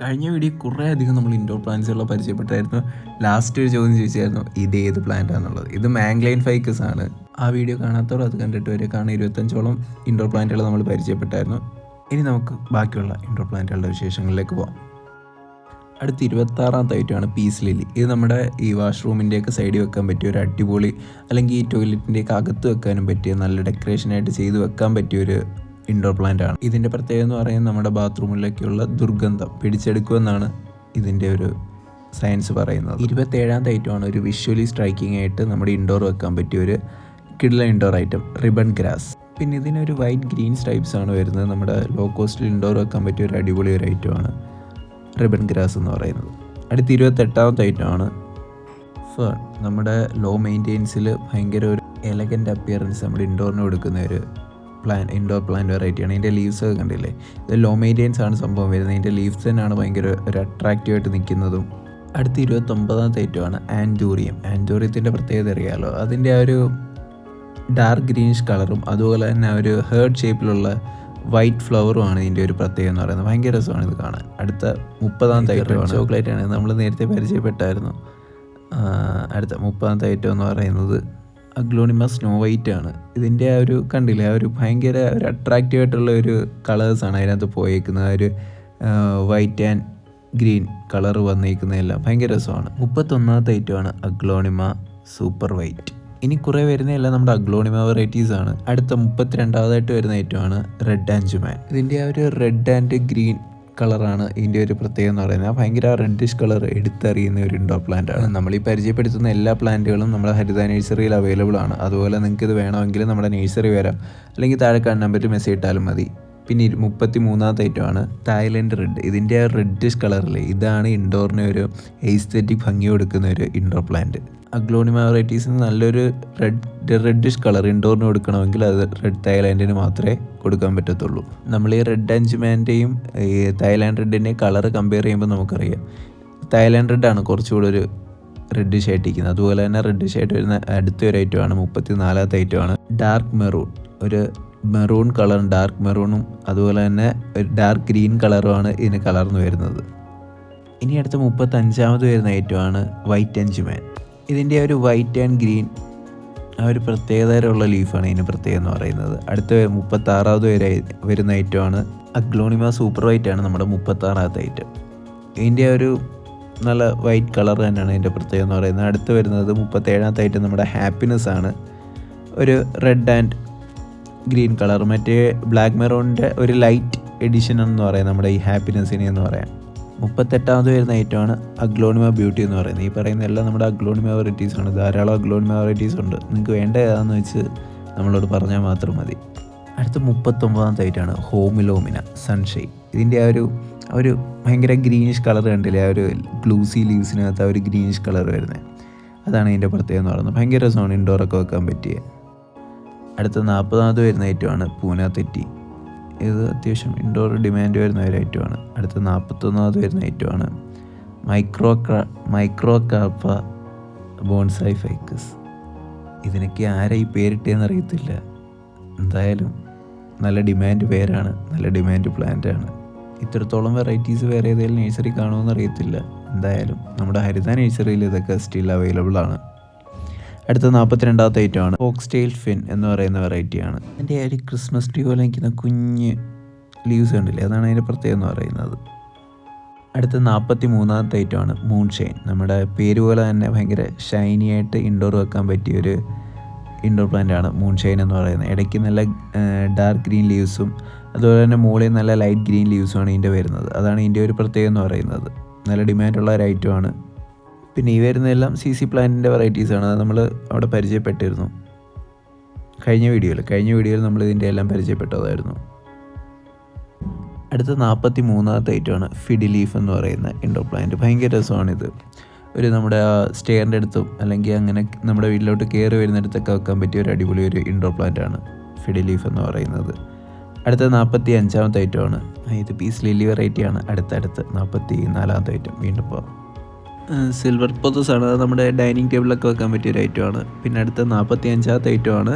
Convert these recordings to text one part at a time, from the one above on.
കഴിഞ്ഞ വീഡിയോ കുറേ അധികം നമ്മൾ ഇൻഡോർ പ്ലാന്റ്സുകളെ പരിചയപ്പെട്ടായിരുന്നു. ലാസ്റ്റ് ഒരു ചോദ്യം ചോദിച്ചായിരുന്നു ഇത് ഏത് പ്ലാന്റ് ആണെന്നുള്ളത്? ഇത് മാംഗ്ലൈൻ ഫൈക്കസ് ആണ്. ആ വീഡിയോ കാണാത്തവർ അത് കണ്ടിട്ട് വരെ കാണാൻ ഇരുപത്തഞ്ചോളം ഇൻഡോർ പ്ലാന്റുകൾ നമ്മൾ പരിചയപ്പെട്ടായിരുന്നു. ഇനി നമുക്ക് ബാക്കിയുള്ള ഇൻഡോർ പ്ലാന്റുകളുടെ വിശേഷങ്ങളിലേക്ക് പോകാം അടുത്ത ഇരുപത്താറാമത്തെ ഐറ്റമാണ് പീസ് ലില്ലി ഇത് നമ്മുടെ ഈ വാഷ്റൂമിന്റെയൊക്കെ സൈഡിൽ വെക്കാൻ പറ്റിയ ഒരു അടിപൊളി അല്ലെങ്കിൽ ഈ ടോയ്ലറ്റിന്റെയൊക്കെ അകത്ത് വെക്കാനും പറ്റിയ നല്ല ഡെക്കറേഷനായിട്ട് ചെയ്ത് വെക്കാൻ പറ്റിയ ഒരു ഇൻഡോർ പ്ലാന്റ് ആണ്. ഇതിന്റെ പ്രത്യേകത എന്ന് പറയുന്നത് നമ്മുടെ ബാത്റൂമിലേക്കുള്ള ദുർഗന്ധം പിടിച്ചെടുക്കുമെന്നാണ് ഇതിന്റെ ഒരു സയൻസ് പറയുന്നത്. ഇരുപത്തേഴാമത്തെ ഐറ്റമാണ് ഒരു വിഷ്വലി സ്ട്രൈക്കിംഗ് ആയിട്ട് നമ്മുടെ ഇൻഡോർ വെക്കാൻ പറ്റിയ ഒരു കിഡ്ല ഇൻഡോർ ഐറ്റം റിബൺ ഗ്രാസ് പിന്നെ ഇതിനൊരു വൈറ്റ് ഗ്രീൻ സ്ട്രൈപ്സ് ആണ് വരുന്നത്. നമ്മുടെ ലോ കോസ്റ്റിൽ ഇൻഡോർ വെക്കാൻ പറ്റിയ ഒരു അടിപൊളി ഒരു ഐറ്റമാണ് റിബൺ ഗ്രാസ് എന്ന് പറയുന്നത്. അടുത്ത ഇരുപത്തെട്ടാമത്തെ ഐറ്റമാണ് ഫേൺ നമ്മുടെ ലോ മെയിന്റെയിൻസിൽ ഭയങ്കര ഒരു എലഗന്റ് അപ്പിയറൻസ് നമ്മുടെ ഇൻഡോറിന് കൊടുക്കുന്ന ഒരു പ്ലാൻ ഇൻഡോർ പ്ലാന്റ് വെറൈറ്റിയാണ് ഇതിന്റെ ലീവ്സ് ഒക്കെ കണ്ടില്ലേ? ഇത് ലോ മെയിന്റെയിൻസ് ആണ് സംഭവം വരുന്നത്. ഇതിന്റെ ലീവ്സ് തന്നെയാണ് ഭയങ്കര ഒരു അട്രാക്റ്റീവ് ആയിട്ട് നിൽക്കുന്നതും. അടുത്ത ഇരുപത്തൊമ്പതാമത്തെ ഐറ്റമാണ് ആൻജൂറിയം ആൻജൂറിയത്തിന്റെ പ്രത്യേകത അറിയാമല്ലോ അതിന്റെ ആ ഒരു ഡാർക്ക് ഗ്രീനിഷ് കളറും അതുപോലെ തന്നെ ആ ഒരു ഹേർഡ് ഷേപ്പിലുള്ള വൈറ്റ് ഫ്ലവറും ആണ് ഇതിന്റെ ഒരു പ്രത്യേകത എന്ന് പറയുന്നത്. ഭയങ്കര രസമാണ് ഇത് കാണാൻ. അടുത്ത മുപ്പതാമത്തെ ഐറ്റമാണ് ചോക്ലേറ്റ് ആണ്. നമ്മൾ നേരത്തെ പരിചയപ്പെട്ടായിരുന്നു. അടുത്ത മുപ്പതാമത്തെ ഐറ്റം എന്ന് പറയുന്നത് അഗ്ലോണിമ സ്നോ വൈറ്റ് ആണ്. ഇതിന്റെ ആ ഒരു കണ്ടില്ലേ ആ ഒരു ഭയങ്കര ഒരു അട്രാക്റ്റീവ് ആയിട്ടുള്ള ഒരു കളേഴ്സാണ് അതിനകത്ത് പോയേക്കുന്നത്. ആ ഒരു വൈറ്റ് ആൻഡ് ഗ്രീൻ കളർ വന്നേക്കുന്നതെല്ലാം. ഭയങ്കര രസമാണ്. മുപ്പത്തൊന്നാമത്തെ ഐറ്റമാണ് അഗ്ലോണിമ സൂപ്പർ വൈറ്റ് ഇനി കുറേ വരുന്നതെല്ലാം നമ്മുടെ അഗ്ലോണിമ വെറൈറ്റീസ് ആണ്. അടുത്ത മുപ്പത്തിരണ്ടാമതായിട്ട് വരുന്ന ഐറ്റമാണ് റെഡ് ആൻഡ് ജുമാൻ ഇതിന്റെ ആ ഒരു റെഡ് ആൻഡ് ഗ്രീൻ കളറാണ് ഇതിന്റെ ഒരു പ്രത്യേകത എന്ന് പറയുന്നത്. ഭയങ്കര റെഡിഷ് കളർ എടുത്തറിയുന്ന ഒരു ഇൻഡോർ പ്ലാന്റ് ആണ്. നമ്മൾ ഈ പരിചയപ്പെടുത്തുന്ന എല്ലാ പ്ലാന്റുകളും നമ്മുടെ ഹരിത നഴ്സറിയിൽ അവൈലബിൾ ആണ്. അതുപോലെ നിങ്ങൾക്ക് ഇത് വേണമെങ്കിൽ നമ്മുടെ നഴ്സറി വരാം അല്ലെങ്കിൽ താഴെ കാണുന്ന നമ്പറിൽ മെസ്സേജ് ഇട്ടാലും മതി. പിന്നെ മുപ്പത്തി മൂന്നാമത്തെ ഐറ്റമാണ് തായ്ലൻഡ് റെഡ് ഇതിന്റെ റെഡിഷ് കളറിൽ ഇതാണ് ഇൻഡോറിന് ഒരു എയ്സ്തെറ്റിക് ഭംഗി കൊടുക്കുന്ന ഒരു ഇൻഡോർ പ്ലാന്റ് അഗ്ലോണിമ വെറൈറ്റീസിന് നല്ലൊരു റെഡ് റെഡിഷ് കളർ ഇൻഡോറിന് കൊടുക്കണമെങ്കിൽ അത് റെഡ് തായ്ലാൻഡിന് മാത്രമേ കൊടുക്കാൻ പറ്റത്തുള്ളൂ. നമ്മൾ ഈ റെഡ് അഞ്ചുമാന്റെയും ഈ തായ്ലാൻഡ് റെഡിന്റെയും കളർ കമ്പയർ ചെയ്യുമ്പോൾ നമുക്കറിയാം. തായ്ലാൻഡ് റെഡാണ് കുറച്ചുകൂടെ ഒരു റെഡിഷ് ആയിട്ടിരിക്കുന്നത്. അതുപോലെ തന്നെ റെഡിഷ് ആയിട്ട് വരുന്ന അടുത്ത ഒരു ഐറ്റമാണ് മുപ്പത്തി നാലാമത്തെ ഐറ്റമാണ് ഡാർക്ക് മെറൂൺ ഒരു മെറൂൺ കളറും ഡാർക്ക് മെറൂണും അതുപോലെ തന്നെ ഒരു ഡാർക്ക് ഗ്രീൻ കളറുമാണ് ഇതിന് കളർന്ന് വരുന്നത്. ഇനി അടുത്ത മുപ്പത്തഞ്ചാമത് വരുന്ന ഐറ്റമാണ് വൈറ്റ് ജുമാൻ ഇതിന്റെ ഒരു വൈറ്റ് ആൻഡ് ഗ്രീൻ ആ ഒരു പ്രത്യേകതരമുള്ള ലീഫാണ് ഇതിന് പ്രത്യേകം എന്ന് പറയുന്നത്. അടുത്ത മുപ്പത്താറാമത് വരെ വരുന്ന ഐറ്റമാണ് അഗ്ലോണിമ സൂപ്പർ വൈറ്റ് ആണ് നമ്മുടെ മുപ്പത്താറാമത്തെ ഐറ്റം ഇതിന്റെ ഒരു നല്ല വൈറ്റ് കളർ തന്നെയാണ് ഇതിന്റെ പ്രത്യേകം എന്ന് പറയുന്നത്. അടുത്ത് വരുന്നത് മുപ്പത്തേഴാമത്തെ ഐറ്റം നമ്മുടെ ഹാപ്പിനെസ് ആണ്. ഒരു റെഡ് ആൻഡ് ഗ്രീൻ കളർ മറ്റേ ബ്ലാക്ക് മെറൂണിന്റെ ഒരു ലൈറ്റ് എഡിഷൻ എന്ന് പറയാം നമ്മുടെ ഈ ഹാപ്പിനെസ്സിനെ എന്ന് പറയാം. മുപ്പത്തെട്ടാമത് വരുന്ന ഐറ്റമാണ് അഗ്ലോണിമ ബ്യൂട്ടി എന്ന് പറയുന്നത്. ഈ പറയുന്ന എല്ലാം നമ്മുടെ അഗ്ലോണിമ വെറൈറ്റീസാണ് ധാരാളം അഗ്ലോണിമ വെറൈറ്റീസ് ഉണ്ട്. നിങ്ങൾക്ക് വേണ്ട ഏതാണെന്ന് വെച്ച് നമ്മളോട് പറഞ്ഞാൽ മാത്രം മതി. അടുത്ത മുപ്പത്തൊമ്പതാമത്തെ ഐറ്റമാണ് ഹോമിലോമിന സൺഷൈൻ ഇതിന്റെ ആ ഒരു ഒരു ഭയങ്കര ഗ്രീനിഷ് കളർ കണ്ടില്ലേ? ആ ഒരു ഗ്ലൂസി ലീവ്സിനകത്ത് ആ ഒരു ഗ്രീനിഷ് കളർ വരുന്നത്. അതാണ് ഇതിന്റെ പ്രത്യേകത എന്ന് പറയുന്നത്. ഭയങ്കര രസമാണ് ഇൻഡോറൊക്കെ വെക്കാൻ പറ്റിയ. അടുത്ത നാൽപ്പതാമത് വരുന്ന ഐറ്റമാണ് പൂന തെറ്റി ഇത് അത്യാവശ്യം ഇൻഡോർ ഡിമാൻഡ് വരുന്ന ഒരു ഐറ്റമാണ് അടുത്ത നാൽപ്പത്തൊന്നാമത് വരുന്ന ഐറ്റമാണ് micro micro KAAPA bonsai ficus ഇതിനൊക്കെ ആരാ ഈ പേരിട്ടേന്ന് അറിയത്തില്ല. എന്തായാലും നല്ല ഡിമാൻഡ് പേരാണ്. നല്ല ഡിമാൻഡ് പ്ലാന്റ് ആണ്. ഇത്രത്തോളം വെറൈറ്റീസ് വേറെ ഏതെങ്കിലും നഴ്സറി കാണുമെന്ന് അറിയത്തില്ല. എന്തായാലും നമ്മുടെ ഹരിത നഴ്സറിയിൽ ഇതൊക്കെ സ്റ്റിൽ അവൈലബിൾ ആണ്. അടുത്ത നാൽപ്പത്തിരണ്ടാമത്തെ ഐറ്റമാണ്. ടെയിൽ ഫിൻ എന്ന് പറയുന്ന വെറൈറ്റിയാണ് അതിന്റെ ആ ഒരു ക്രിസ്മസ് ട്രീ പോലെ നിൽക്കുന്ന കുഞ്ഞ് ലീവ്സ് കണ്ടില്ലേ? അതാണ് അതിന്റെ പ്രത്യേകത എന്ന് പറയുന്നത്. അടുത്ത നാൽപ്പത്തി മൂന്നാമത്തെ ആണ് മൂൺ ഷൈൻ നമ്മുടെ പേര് പോലെ തന്നെ ഭയങ്കര ഷൈനി ആയിട്ട് ഇൻഡോർ വെക്കാൻ പറ്റിയ ഒരു ഇൻഡോർ പ്ലാന്റ് ആണ് മൂൺ ഷൈൻ എന്ന് പറയുന്നത്. ഇടയ്ക്ക് നല്ല ഡാർക്ക് ഗ്രീൻ ലീവ്സും അതുപോലെ തന്നെ മുകളിൽ നല്ല ലൈറ്റ് ഗ്രീൻ ലീവ്സുമാണ് ഇതിന്റെ വരുന്നത്. അതാണ് ഇതിന്റെ ഒരു പ്രത്യേകത എന്ന് പറയുന്നത്. നല്ല ഡിമാൻഡുള്ള ഒരു ഐറ്റമാണ് പിന്നെ ഈ വരുന്നതെല്ലാം സി സി പ്ലാന്റിന്റെ ആണ്. അത് നമ്മൾ അവിടെ പരിചയപ്പെട്ടിരുന്നു. കഴിഞ്ഞ വീഡിയോയിൽ കഴിഞ്ഞ വീഡിയോയിൽ നമ്മൾ ഇതിന്റെ എല്ലാം പരിചയപ്പെട്ടതായിരുന്നു. അടുത്ത നാൽപ്പത്തി മൂന്നാമത്തെ ഐറ്റമാണ് ഫിഡി ലീഫ് എന്ന് പറയുന്ന ഇൻഡോർ പ്ലാന്റ് ഭയങ്കര ഇത്. ഒരു നമ്മുടെ ആ സ്റ്റെയറിന്റെ അടുത്തും അല്ലെങ്കിൽ അങ്ങനെ നമ്മുടെ വീട്ടിലോട്ട് കയറി വരുന്നിടത്തൊക്കെ വെക്കാൻ പറ്റിയ ഒരു അടിപൊളി ഒരു ഇൻഡോർ പ്ലാന്റ് ആണ് ഫിഡി ലീഫ് എന്ന് പറയുന്നത്. അടുത്ത നാൽപ്പത്തി അഞ്ചാമത്തെ ഐറ്റമാണ് ഇത് പീസ് ലില്ലി വെറൈറ്റിയാണ് അടുത്തടുത്ത് നാൽപ്പത്തി നാലാമത്തെ ഐറ്റം വീണ്ടും പോകാം സിൽവർ പോത്തസ് ആണ്. അത് നമ്മുടെ ഡൈനിങ് ടേബിളിലൊക്കെ വെക്കാൻ പറ്റിയ ഒരു ഐറ്റമാണ്. പിന്നെ അടുത്ത നാൽപ്പത്തി അഞ്ചാമത്തെ ഐറ്റമാണ്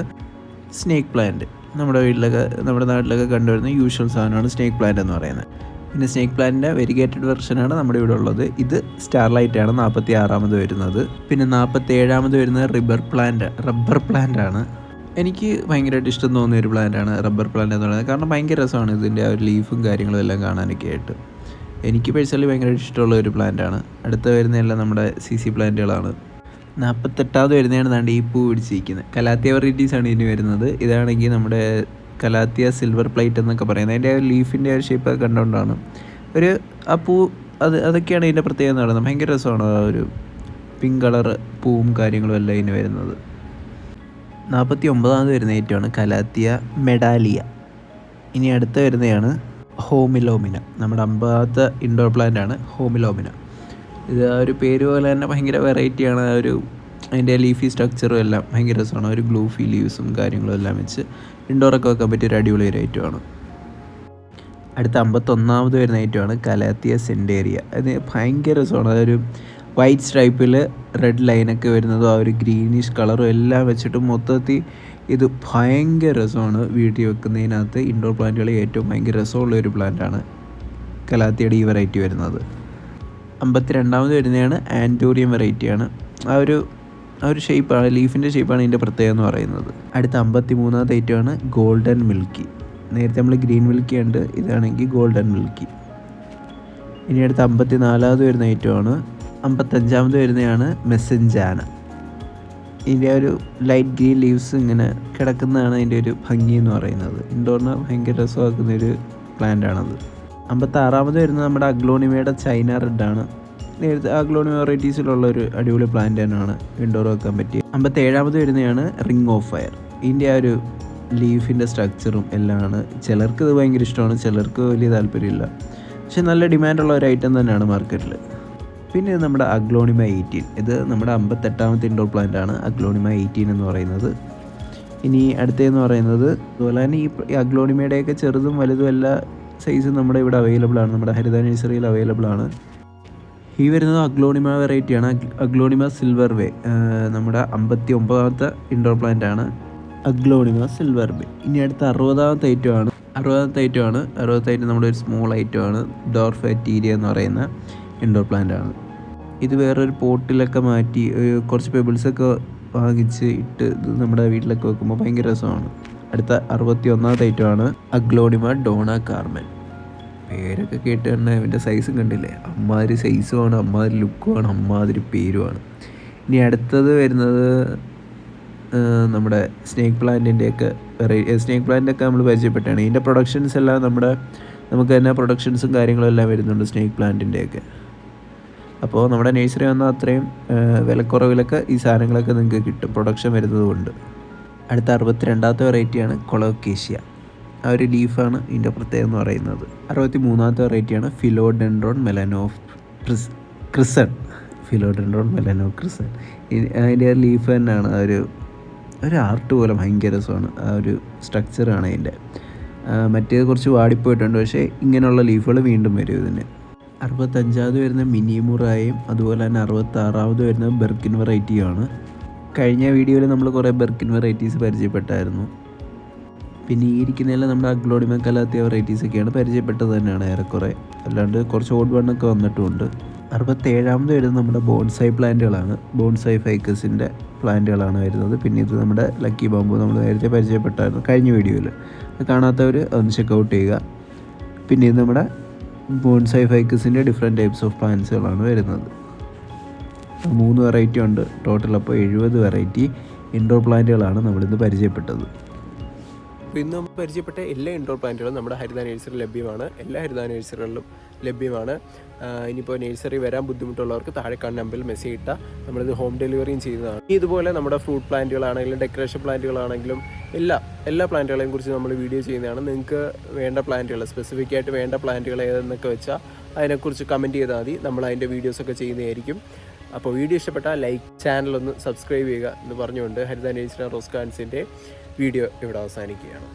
സ്നേക്ക് പ്ലാന്റ്. നമ്മുടെ വീട്ടിലൊക്കെ നമ്മുടെ നാട്ടിലൊക്കെ കണ്ടുവരുന്ന യൂഷ്വൽ സാധനമാണ് സ്നേക്ക് പ്ലാന്റ് എന്ന് പറയുന്നത്. പിന്നെ സ്നേക്ക് പ്ലാന്റിന്റെ വെരിഗേറ്റഡ് വെർഷനാണ് നമ്മുടെ ഇവിടെ ഉള്ളത്. ഇത് സ്റ്റാർലൈറ്റ് ആണ് നാൽപ്പത്തി ആറാമത് വരുന്നത്. പിന്നെ നാൽപ്പത്തി ഏഴാമത് വരുന്നത് റിബർ പ്ലാന്റ് റബ്ബർ പ്ലാന്റ് ആണ്. എനിക്ക് ഭയങ്കരമായിട്ട് ഇഷ്ടം തോന്നിയ ഒരു പ്ലാന്റാണ് റബ്ബർ പ്ലാന്റ് എന്ന് പറയുന്നത്. കാരണം ഭയങ്കര രസമാണ് ഇതിന്റെ ആ ഒരു ലീഫും കാര്യങ്ങളും എല്ലാം കാണാനൊക്കെ ആയിട്ട്. എനിക്ക് പേഴ്സണലി ഭയങ്കരമായിട്ട് ഇഷ്ടമുള്ള ഒരു പ്ലാന്റ് ആണ്. അടുത്ത വരുന്നതെല്ലാം നമ്മുടെ സി സി പ്ലാന്റുകളാണ് നാൽപ്പത്തെട്ടാമത് വരുന്നതാണ് ദാണ്ട് ഈ പൂ പിടിച്ചിരിക്കുന്നത്. കലാത്തിയ ആണ് ഇനി വരുന്നത്. ഇതാണെങ്കിൽ നമ്മുടെ കലാത്തിയ സിൽവർ പ്ലേറ്റ് എന്നൊക്കെ പറയുന്നത്. അതിന്റെ ലീഫിന്റെ ഒരു ഷേപ്പ് കണ്ടുകൊണ്ടാണ് ഒരു ആ പൂ അത് അതൊക്കെയാണ് ഇതിന്റെ പ്രത്യേകത പറയുന്നത്. ഭയങ്കര രസമാണ് ആ ഒരു പിങ്ക് കളർ പൂവും കാര്യങ്ങളും എല്ലാം ഇതിന് വരുന്നത്. നാൽപ്പത്തി ഒമ്പതാമത് വരുന്ന ഏറ്റമാണ് കലാത്തിയ മെഡാലിയ ഇനി അടുത്ത വരുന്നതാണ് ഹോമിലോമിന. നമ്മുടെ അമ്പതാമത്തെ ഇൻഡോർ പ്ലാന്റ് ആണ് ഹോമിലോമിന. ഇത് ആ ഒരു പേര് പോലെ തന്നെ ഭയങ്കര വെറൈറ്റിയാണ് ആ ഒരു അതിന്റെ ലീഫി സ്ട്രക്ചറും എല്ലാം ഭയങ്കര രസമാണ്. ഒരു ഗ്ലൂഫി ലീവ്സും കാര്യങ്ങളും എല്ലാം വെച്ച് ഇൻഡോറൊക്കെ വെക്കാൻ പറ്റിയ ഒരു അടിപൊളി ഒരു ഐറ്റമാണ് അടുത്ത അമ്പത്തൊന്നാമത് വരുന്ന ഐറ്റമാണ് കലാത്തിയ സെന്റേറിയ അത് ഭയങ്കര രസമാണ്. അതൊരു വൈറ്റ് സ്ട്രൈപ്പിൽ റെഡ് ലൈനൊക്കെ വരുന്നതും ആ ഒരു ഗ്രീനിഷ് കളറും എല്ലാം വെച്ചിട്ട് മൊത്തത്തിൽ ഇത് ഭയങ്കര രസമാണ് വീട്ടിൽ വെക്കുന്നതിനകത്ത്. ഇൻഡോർ പ്ലാന്റുകളിൽ ഏറ്റവും ഭയങ്കര രസമുള്ള ഒരു പ്ലാന്റാണ് കലാത്തിയുടെ ഈ വെറൈറ്റി വരുന്നത്. അമ്പത്തി രണ്ടാമത് വരുന്നതാണ് ആന്റോറിയം വെറൈറ്റിയാണ് ആ ഒരു ആ ഒരു ഷേപ്പാണ് ലീഫിന്റെ ഷേപ്പാണ് ഇതിന്റെ പ്രത്യേകത എന്ന് പറയുന്നത്. അടുത്ത അമ്പത്തി മൂന്നാമത്തെ ഐറ്റമാണ് ഗോൾഡൻ മിൽക്കി നേരത്തെ നമ്മൾ ഗ്രീൻ മിൽക്കി ഉണ്ട് ഇതാണെങ്കിൽ ഗോൾഡൻ മിൽക്കി ഇനി അടുത്ത അമ്പത്തി നാലാമത് വരുന്ന ഐറ്റമാണ് അമ്പത്തഞ്ചാമത് വരുന്നതാണ് മെസ്സഞ്ചാന. ഇതിന്റെ ഒരു ലൈറ്റ് ഗ്രീൻ ലീവ്സ് ഇങ്ങനെ കിടക്കുന്നതാണ് അതിന്റെ ഒരു ഭംഗി എന്ന് പറയുന്നത്. ഇൻഡോറിന് ഭയങ്കര രസമാക്കുന്ന ഒരു പ്ലാന്റ് ആണത്. അമ്പത്താറാമത് വരുന്നത് നമ്മുടെ അഗ്ലോണിമയുടെ ചൈന റെഡാണ് നേരത്തെ അഗ്ലോണിമ വെറൈറ്റീസിലുള്ള ഒരു അടിപൊളി പ്ലാന്റ് തന്നെയാണ് ഇൻഡോർ വെക്കാൻ പറ്റിയ അമ്പത്തേഴാമത് വരുന്നതാണ് റിംഗ് ഓഫ് ഫയർ ഇതിന്റെ ആ ഒരു ലീഫിന്റെ സ്ട്രക്ചറും എല്ലാമാണ് ചിലർക്ക് ഇത് ഭയങ്കര ഇഷ്ടമാണ് ചിലർക്ക് വലിയ താല്പര്യമില്ല. പക്ഷെ നല്ല ഡിമാൻഡുള്ള ഒരു ഐറ്റം തന്നെയാണ് മാർക്കറ്റിൽ പിന്നെ നമ്മുടെ അഗ്ലോണിമ എയ്റ്റീൻ. ഇത് നമ്മുടെ അമ്പത്തെട്ടാമത്തെ ഇൻഡോർ പ്ലാന്റ് ആണ്. അഗ്ലോണിമ എയ്റ്റീൻ എന്ന് പറയുന്നത്. ഇനി അടുത്തതെന്ന് പറയുന്നത് അതുപോലെ തന്നെ ഈ അഗ്ലോണിമയുടെയൊക്കെ ചെറുതും വലുതും എല്ലാ സൈസും നമ്മുടെ ഇവിടെ അവൈലബിൾ ആണ്. നമ്മുടെ ഹരിത നഴ്സറിയിൽ അവൈലബിൾ ആണ്. ഈ വരുന്നത് അഗ്ലോണിമ വെറൈറ്റിയാണ് അഗ്ലോണിമ സിൽവർ വേ നമ്മുടെ അമ്പത്തി ഒമ്പതാമത്തെ ഇൻഡോർ പ്ലാന്റ് ആണ്. അഗ്ലോണിമ സിൽവർ വേ ഇനി അടുത്ത അറുപതാമത്തെ ഐറ്റം ആണ്. അറുപതാമത്തെ ഐറ്റം ആണ്. അറുപത്തെ ഐറ്റം നമ്മുടെ ഒരു സ്മോൾ ഐറ്റം ആണ്. ഡോർഫാറ്റീരിയ എന്ന് പറയുന്ന ഇൻഡോർ പ്ലാന്റ് ആണ്. ഇത് വേറൊരു പോട്ടിലൊക്കെ മാറ്റി കുറച്ച് പെബിൾസൊക്കെ വാങ്ങിച്ച് ഇട്ട് ഇത് നമ്മുടെ വീട്ടിലൊക്കെ വെക്കുമ്പോൾ ഭയങ്കര രസമാണ്. അടുത്ത അറുപത്തി ഒന്നാമത്തെ ആണ് അഗ്ലോണിമ ഡോണ കാർമൻ പേരൊക്കെ കേട്ട് തന്നെ അവന്റെ സൈസും കണ്ടില്ലേ? അമ്മാതിരി സൈസുമാണ് അമ്മാതിരി ലുക്കുമാണ് അമ്മാതിരി പേരുമാണ് ഇനി അടുത്തത് വരുന്നത് നമ്മുടെ സ്നേക്ക് പ്ലാന്റിന്റെയൊക്കെ സ്നേക്ക് പ്ലാന്റൊക്കെ നമ്മൾ പരിചയപ്പെട്ടാണ് ഇതിന്റെ പ്രൊഡക്ഷൻസ് എല്ലാം നമ്മുടെ നമുക്ക് തന്നെ പ്രൊഡക്ഷൻസും കാര്യങ്ങളും എല്ലാം വരുന്നുണ്ട് സ്നേക്ക് പ്ലാന്റിന്റെയൊക്കെ അപ്പോൾ നമ്മുടെ നേഴ്സറി വന്നാൽ അത്രയും വിലക്കുറവിലൊക്കെ ഈ സാധനങ്ങളൊക്കെ നിങ്ങൾക്ക് കിട്ടും. പ്രൊഡക്ഷൻ വരുന്നത് കൊണ്ട്. അടുത്ത അറുപത്തിരണ്ടാമത്തെ വെറൈറ്റിയാണ് കൊളോക്കേഷ്യ. ആ ഒരു ലീഫാണ് ഇതിന്റെ പ്രത്യേകത എന്ന് പറയുന്നത്. അറുപത്തി മൂന്നാമത്തെ വെറൈറ്റിയാണ് ഫിലോഡെൻഡ്രോൺ മെലനോ ക്രിസ് ക്രിസൺ ഫിലോഡെൻഡ്രോൺ മെലനോ ക്രിസൺ അതിന്റെ ലീഫ് തന്നെയാണ്. ആ ഒരു ഒരു ആർട്ട് പോലെ ഭയങ്കര രസമാണ്. ആ ഒരു സ്ട്രക്ചറാണ് അതിന്റെ മറ്റേത് കുറച്ച് വാടിപ്പോയിട്ടുണ്ട്. പക്ഷേ ഇങ്ങനെയുള്ള ലീഫുകൾ വീണ്ടും വരും ഇതിന്. അറുപത്തഞ്ചാമത് വരുന്ന മിനിമുറായും അതുപോലെ തന്നെ അറുപത്താറാമത് വരുന്ന ബെർക്കിൻ വെറൈറ്റിയുമാണ്. കഴിഞ്ഞ വീഡിയോയിൽ നമ്മൾ കുറേ ബെർക്കിൻ വെറൈറ്റീസ് പരിചയപ്പെട്ടായിരുന്നു. പിന്നെ ഈ ഇരിക്കുന്നതിൽ നമ്മുടെ അഗ്ലോഡിമ കലാത്തിയ വെറൈറ്റീസ് ഒക്കെയാണ് പരിചയപ്പെട്ടത് തന്നെയാണ് ഏറെക്കുറെ. അല്ലാണ്ട് കുറച്ച് ഓഡ് വണ്ണൊക്കെ വന്നിട്ടുമുണ്ട് അറുപത്തേഴാമത് വരുന്നത് നമ്മുടെ ബോൺസൈ പ്ലാന്റുകളാണ്. ബോൺസൈ ഫൈക്കസിന്റെ പ്ലാന്റുകളാണ് വരുന്നത്. പിന്നെ ഇത് നമ്മുടെ ലക്കി ബാമ്പു നമ്മൾ നേരത്തെ പരിചയപ്പെട്ടായിരുന്നു കഴിഞ്ഞ വീഡിയോയിൽ. കാണാത്തവർ ഒന്ന് ചെക്ക് ഔട്ട് ചെയ്യുക. പിന്നെ ഇത് നമ്മുടെ ബോൺസൈ ഫൈക്കസിന്റെ ഡിഫറെന്റ് ടൈപ്സ് ഓഫ് പ്ലാന്റ്സുകളാണ് വരുന്നത്. മൂന്ന് വെറൈറ്റി ഉണ്ട്. ടോട്ടൽ അപ്പോൾ എഴുപത് വെറൈറ്റി ഇൻഡോർ പ്ലാന്റുകളാണ് നമ്മളിന്ന് പരിചയപ്പെട്ടത്. അപ്പോൾ ഇന്ന് നമുക്ക് പരിചയപ്പെട്ട എല്ലാ ഇൻഡോർ പ്ലാന്റുകളും നമ്മുടെ ഹരിത നേഴ്സറി ലഭ്യമാണ്. എല്ലാ ഹരിത നേഴ്സറികളിലും ലഭ്യമാണ്. ഇനിയിപ്പോൾ നേഴ്സറി വരാൻ ബുദ്ധിമുട്ടുള്ളവർക്ക് താഴെ കാണുന്ന നമ്പറിൽ മെസ്സേജ് ഇട്ടാൽ നമ്മളിത് ഹോം ഡെലിവറിയും ചെയ്യുന്നതാണ്. ഇതുപോലെ നമ്മുടെ ഫ്രൂട്ട് പ്ലാന്റുകളാണെങ്കിലും ഡെക്കറേഷൻ പ്ലാന്റുകളാണെങ്കിലും എല്ലാ എല്ലാ പ്ലാന്റുകളെയും കുറിച്ച് നമ്മൾ വീഡിയോ ചെയ്യുന്നതാണ്. നിങ്ങൾക്ക് വേണ്ട പ്ലാന്റുകൾ സ്പെസിഫിക് ആയിട്ട് വേണ്ട പ്ലാന്റുകൾ ഏതെന്നൊക്കെ വെച്ചാൽ അതിനെക്കുറിച്ച് കമന്റ് ചെയ്താൽ മതി. നമ്മൾ അതിന്റെ വീഡിയോസൊക്കെ ചെയ്യുന്നതായിരിക്കും. അപ്പോൾ വീഡിയോ ഇഷ്ടപ്പെട്ടാൽ ലൈക്ക് ചാനൽ ഒന്ന് സബ്സ്ക്രൈബ് ചെയ്യുക എന്ന് പറഞ്ഞുകൊണ്ട് ഹരിത നേഴ്സറി റോസ് കാൻസിന്റെ വീഡിയോ ഇവിടെ അവസാനിക്കുകയാണ്.